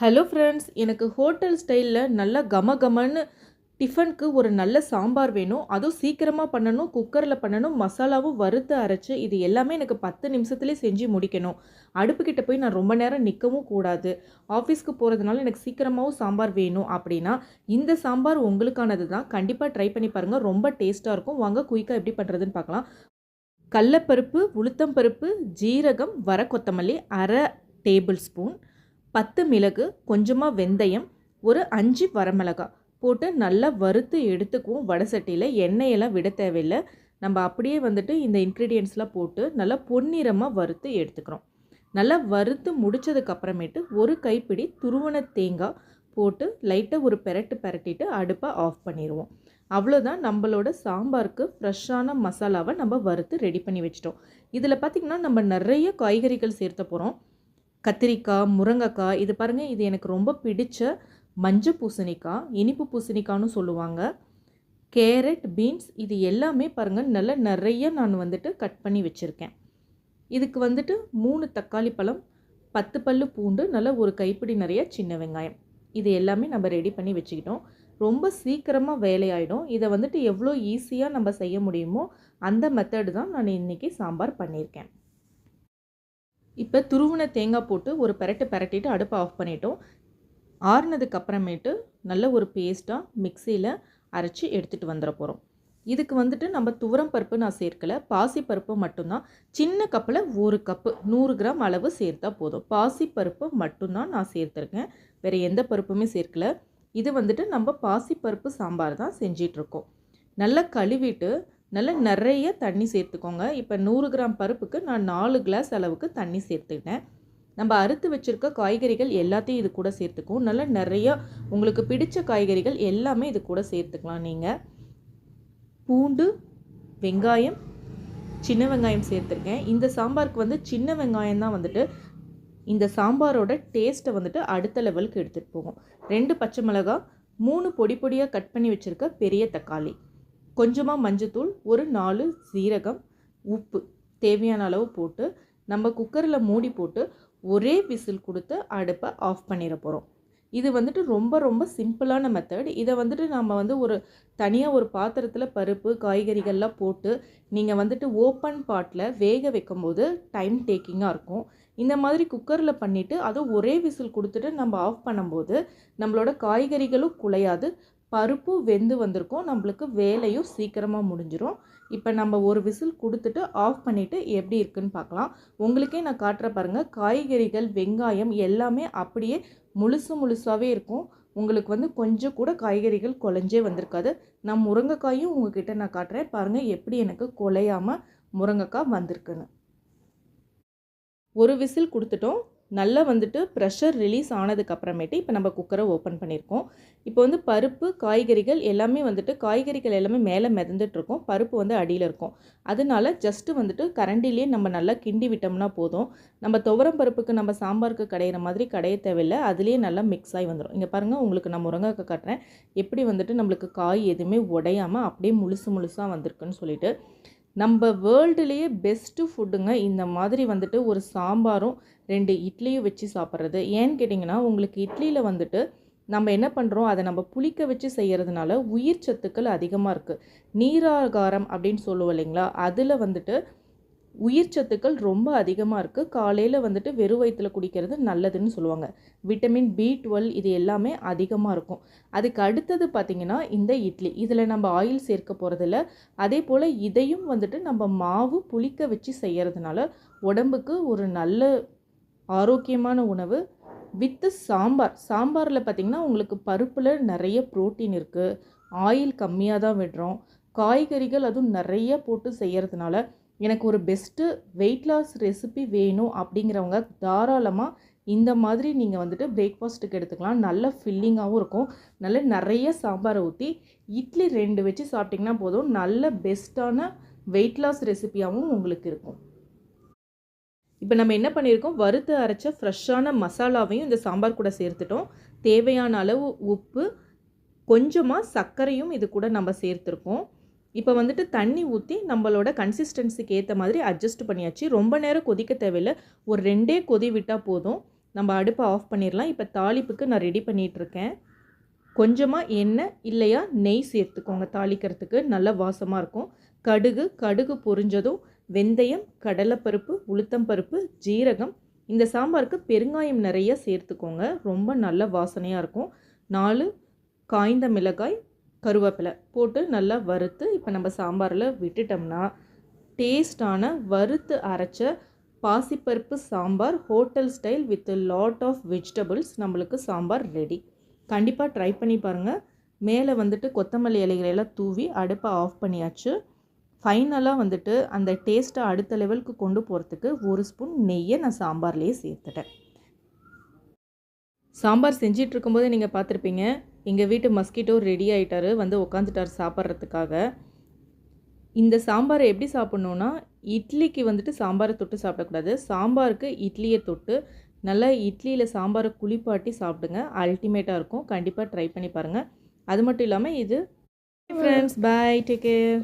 Hello friends எனக்கு hotel ஸ்டைலில் நல்லா கம கமன்னு டிஃபனுக்கு ஒரு நல்ல சாம்பார் வேணும். அதுவும் சீக்கிரமாக பண்ணணும் குக்கரில் பண்ணணும் மசாலாவும் வறுத்து அரைச்சி இது எல்லாமே எனக்கு பத்து நிமிஷத்துலேயே செஞ்சு முடிக்கணும். அடுப்புக்கிட்ட போய் நான் ரொம்ப நேரம் நிற்கவும் கூடாது. ஆஃபீஸ்க்கு போகிறதுனால எனக்கு சீக்கிரமாகவும் சாம்பார் வேணும் அப்படின்னா இந்த சாம்பார் உங்களுக்கானது தான். கண்டிப்பாக ட்ரை பண்ணி பாருங்கள் ரொம்ப டேஸ்ட்டாக இருக்கும். வாங்க குயிக்காக எப்படி பண்ணுறதுன்னு பார்க்கலாம். கடலப்பருப்பு உளுத்தம்பருப்பு ஜீரகம் வர கொத்தமல்லி அரை டேபிள் ஸ்பூன் பத்து மிளகு கொஞ்சமாக வெந்தயம் ஒரு அஞ்சு வரமிளகா போட்டு நல்லா வறுத்து எடுத்துக்குவோம். வடை சட்டியில் எண்ணெயெல்லாம் விட தேவையில்லை. நம்ம அப்படியே வந்துட்டு இந்த இன்க்ரீடியன்ஸ்லாம் போட்டு நல்லா பொன்னிறமாக வறுத்து எடுத்துக்கிறோம். நல்லா வறுத்து முடித்ததுக்கப்புறமேட்டு ஒரு கைப்பிடி துருவன தேங்காய் போட்டு லைட்டாக ஒரு பெரட்டு பெரட்டிட்டு அடுப்பை ஆஃப் பண்ணிடுவோம். அவ்வளோதான் நம்மளோட சாம்பாருக்கு ஃப்ரெஷ்ஷான மசாலாவை நம்ம வறுத்து ரெடி பண்ணி வச்சிட்டோம். இதில் பார்த்திங்கன்னா நம்ம நிறைய காய்கறிகள் சேர்த்த போகிறோம். கத்திரிக்காய் முருங்கைக்காய் இது பாருங்கள் இது எனக்கு ரொம்ப பிடிச்ச மஞ்சள் பூசணிக்காய் இனிப்பு பூசணிக்கான்னு சொல்லுவாங்க. கேரட் பீன்ஸ் இது எல்லாமே பாருங்கள் நல்லா நிறைய நான் வந்துட்டு கட் பண்ணி வச்சுருக்கேன். இதுக்கு வந்துட்டு மூணு தக்காளி பழம் பத்து பல்லு பூண்டு நல்லா ஒரு கைப்பிடி நிறைய சின்ன வெங்காயம். இது எல்லாமே நம்ம ரெடி பண்ணி வச்சுக்கிட்டோம். ரொம்ப சீக்கிரமாக வேலையாயிடும். இதை வந்துட்டு எவ்வளோ ஈஸியாக நம்ம செய்ய முடியுமோ அந்த மெத்தடு தான் நான் இன்றைக்கி சாம்பார் பண்ணியிருக்கேன். இப்போ துருவின தேங்காய் போட்டு ஒரு பெரட்டு பெரட்டிட்டு அடுப்பை ஆஃப் பண்ணிட்டோம். ஆறுனதுக்கு அப்புறமேட்டு நல்ல ஒரு பேஸ்ட்டாக மிக்சியில் அரைச்சி எடுத்துகிட்டு வந்துட போகிறோம் இதுக்கு வந்துட்டு நம்ம துவரம் பருப்பு நான் சேர்க்கலை. பாசி பருப்பு மட்டும்தான். சின்ன கப்பில் ஒரு கப்பு நூறு கிராம் அளவு சேர்த்தா போதும். பாசி பருப்பு மட்டும்தான் நான் சேர்த்துருக்கேன். வேறு எந்த பருப்புமே சேர்க்கல. இது வந்துட்டு நம்ம பாசி பருப்பு சாம்பார் தான் செஞ்சிட்ருக்கோம் நல்லா கழுவிட்டு நல்லா நிறைய தண்ணி சேர்த்துக்கோங்க. இப்போ நூறு கிராம் பருப்புக்கு நான் நாலு கிளாஸ் அளவுக்கு தண்ணி சேர்த்துக்கிட்டேன். நம்ம அறுத்து வச்சுருக்க காய்கறிகள் எல்லாத்தையும் இது கூட சேர்த்துக்குவோம். நல்லா நிறைய உங்களுக்கு பிடிச்ச காய்கறிகள் எல்லாமே இது கூட சேர்த்துக்கலாம் நீங்கள் பூண்டு வெங்காயம் சின்ன வெங்காயம் சேர்த்துருக்கேன். இந்த சாம்பாருக்கு வந்து சின்ன வெங்காயம் தான் வந்துட்டு இந்த சாம்பாரோட டேஸ்ட்டை வந்துட்டு அடுத்த லெவலுக்கு எடுத்துகிட்டு போகும். ரெண்டு பச்சை மிளகா மூணு பொடி பொடியாக கட் பண்ணி வச்சுருக்க பெரிய தக்காளி. கொஞ்சமாக மஞ்சத்தூள் ஒரு நாலு சீரகம் உப்பு தேவையான அளவு போட்டு நம்ம குக்கரில் மூடி போட்டு ஒரே விசில் கொடுத்து அடுப்பை ஆஃப் பண்ணிட போகிறோம் இது வந்துட்டு ரொம்ப ரொம்ப சிம்பிளான மெத்தட் இதை வந்துட்டு நம்ம வந்து ஒரு தனியாக ஒரு பாத்திரத்தில் பருப்பு காய்கறிகள்லாம் போட்டு நீங்கள் வந்துட்டு ஓப்பன் பாட்டில் வேக வைக்கும்போது டைம் டேக்கிங்காக இருக்கும். இந்த மாதிரி குக்கரில் பண்ணிவிட்டு அதை ஒரே விசில் கொடுத்துட்டு நம்ம ஆஃப் பண்ணும்போது நம்மளோட காய்கறிகளும் குலையாது பருப்பும் வெந்து வந்திருக்கும். நம்மளுக்கு வேலையும் சீக்கிரமாக முடிஞ்சிடும் இப்போ நம்ம ஒரு விசில் கொடுத்துட்டு ஆஃப் பண்ணிவிட்டு எப்படி இருக்குன்னு பார்க்கலாம் உங்களுக்கே நான் காட்டுற பாருங்கள் காய்கறிகள் வெங்காயம் எல்லாமே அப்படியே முழுசு முழுசாகவே இருக்கும். உங்களுக்கு வந்து கொஞ்சம் கூட காய்கறிகள் குழஞ்சே வந்திருக்காது. நான் முருங்கைக்காயும் உங்ககிட்ட நான் காட்டுறேன். பாருங்கள் எப்படி எனக்கு குலையாமல் முருங்கைக்காய் வந்திருக்குன்னு. ஒரு விசில் கொடுத்துட்டோம். நல்லா வந்துட்டு ப்ரெஷர் ரிலீஸ் ஆனதுக்கு அப்புறமேட்டு இப்போ நம்ம குக்கரை ஓப்பன் பண்ணியிருக்கோம் இப்போ வந்து பருப்பு காய்கறிகள் எல்லாமே வந்துட்டு காய்கறிகள் எல்லாமே மேலே மிதந்துட்டுருக்கோம். பருப்பு வந்து அடியில் இருக்கும். அதனால ஜஸ்ட்டு வந்துட்டு கரண்டிலே நம்ம நல்லா கிண்டி விட்டோம்னா போதும். நம்ம துவரம் பருப்புக்கு நம்ம சாம்பாருக்கு கடையிற மாதிரி கடைய தேவையில்லை. அதுலேயே நல்லா மிக்ஸ் ஆகி வந்துடும் இங்கே பாருங்கள் உங்களுக்கு நான் முருங்கைக்காய் காட்டுறேன். எப்படி வந்துட்டு நம்மளுக்கு காய் எதுவுமே உடையாமல் அப்படியே முழுசு முழுசாக வந்திருக்குன்னு சொல்லிட்டு நம்ம வேர்ல்டுலேயே பெஸ்ட்டு ஃபுட்டுங்க இந்த மாதிரி வந்துட்டு ஒரு சாம்பாரும் ரெண்டு இட்லியும் வச்சு சாப்பிட்றது. ஏன்னு கேட்டிங்கன்னா உங்களுக்கு இட்லியில் வந்துட்டு நம்ம என்ன பண்ணுறோம் அதை நம்ம புளிக்க வச்சு செய்கிறதுனால உயிர் சத்துக்கள் அதிகமாக இருக்குது நீராகாரம் அப்படின்னு சொல்லுவோம் இல்லைங்களா? அதில் வந்துட்டு உயிர் சத்துக்கள் ரொம்ப அதிகமாக இருக்குது காலையில் வந்துட்டு வெறும் வயிற்றில் குடிக்கிறது நல்லதுன்னு சொல்லுவாங்க. விட்டமின் பி டுவெல் இது எல்லாமே அதிகமாக இருக்கும். அதுக்கு அடுத்தது பார்த்திங்கன்னா இந்த இட்லி. இதில் நம்ம ஆயில் சேர்க்க போகிறதில்ல அதே போல் இதையும் வந்துட்டு நம்ம மாவு புளிக்க வச்சு செய்கிறதுனால உடம்புக்கு ஒரு நல்ல ஆரோக்கியமான உணவு. வித்து சாம்பார். சாம்பாரில் பார்த்திங்கன்னா உங்களுக்கு பருப்பில் நிறைய ப்ரோட்டீன் இருக்குது ஆயில் கம்மியாக தான் விடுறோம். காய்கறிகள் அதுவும் நிறைய போட்டு செய்கிறதுனால எனக்கு ஒரு பெஸ்ட்டு வெயிட் லாஸ் ரெசிபி வேணும் அப்படிங்கிறவங்க தாராளமாக இந்த மாதிரி நீங்கள் வந்துட்டு பிரேக்ஃபாஸ்ட்டுக்கு எடுத்துக்கலாம். நல்ல ஃபில்லிங்காகவும் இருக்கும். நல்ல நிறைய சாம்பாரை ஊற்றி இட்லி ரெண்டு வச்சு சாப்பிட்டிங்கன்னா போதும். நல்ல பெஸ்ட்டான வெயிட் லாஸ் ரெசிபியாகவும் உங்களுக்கு இருக்கும். இப்போ நம்ம என்ன பண்ணியிருக்கோம்? வறுத்து அரைச்ச ஃப்ரெஷ்ஷான மசாலாவையும் இந்த சாம்பார் கூட சேர்த்துட்டோம். தேவையான அளவு உப்பு கொஞ்சமாக சர்க்கரையும் இது கூட நம்ம சேர்த்துருக்கோம். இப்போ வந்துட்டு தண்ணி ஊற்றி நம்மளோட கன்சிஸ்டன்சிக்கு ஏற்ற மாதிரி அட்ஜஸ்ட் பண்ணியாச்சு. ரொம்ப நேரம் கொதிக்க தேவையில்லை. ஒரு ரெண்டே கொதி விட்டால் போதும். நம்ம அடுப்பை ஆஃப் பண்ணிடலாம் இப்போ தாளிப்புக்கு நான் ரெடி பண்ணிகிட்ருக்கேன் கொஞ்சமாக எண்ணெய் இல்லையா நெய் சேர்த்துக்கோங்க தாளிக்கிறதுக்கு. நல்ல வாசமாக இருக்கும். கடுகு கடுகு பொரிஞ்சதும் வெந்தயம் கடலைப்பருப்பு உளுத்தம்பருப்பு ஜீரகம் இந்த சாம்பாருக்கு பெருங்காயம் நிறைய சேர்த்துக்கோங்க. ரொம்ப நல்ல வாசனையாக இருக்கும். நாலு காய்ந்த மிளகாய் கருவேப்பிலை போட்டு நல்லா வறுத்து இப்போ நம்ம சாம்பாரில் விட்டுட்டோம்னா டேஸ்டான வறுத்து அரைச்ச பாசிப்பருப்பு sambar hotel style with lot of vegetables நம்மளுக்கு சாம்பார் ரெடி கண்டிப்பாக ட்ரை பண்ணி பாருங்கள் மேலே வந்துட்டு கொத்தமல்லி இலைகளை எல்லாம் தூவி அடுப்பை ஆஃப் பண்ணியாச்சு. ஃபைனலாக வந்துட்டு அந்த டேஸ்ட்டை அடுத்த லெவலுக்கு கொண்டு போகிறதுக்கு ஒரு ஸ்பூன் நெய்யை நான் சாம்பார்லேயே சேர்த்துட்டேன். சாம்பார் செஞ்சிட்ருக்கும்போது நீங்கள் பார்த்துருப்பீங்க எங்கள் வீட்டு மஸ்கிட்டோ ரெடி ஆகிட்டாரு வந்து உட்காந்துட்டார் சாப்பிட்றதுக்காக. இந்த சாம்பாரை எப்படி சாப்பிட்ணுன்னா இட்லிக்கு வந்துட்டு சாம்பாரை தொட்டு சாப்பிடக்கூடாது. சாம்பாருக்கு இட்லியை தொட்டு நல்லா இட்லியில் சாம்பாரை குளிப்பாட்டி சாப்பிடுங்க. அல்டிமேட்டாக இருக்கும். கண்டிப்பாக ட்ரை பண்ணி பாருங்கள் அது மட்டும் இல்லாமல் இது ஃப்ரெண்ட்ஸ் பை டேக் கேர்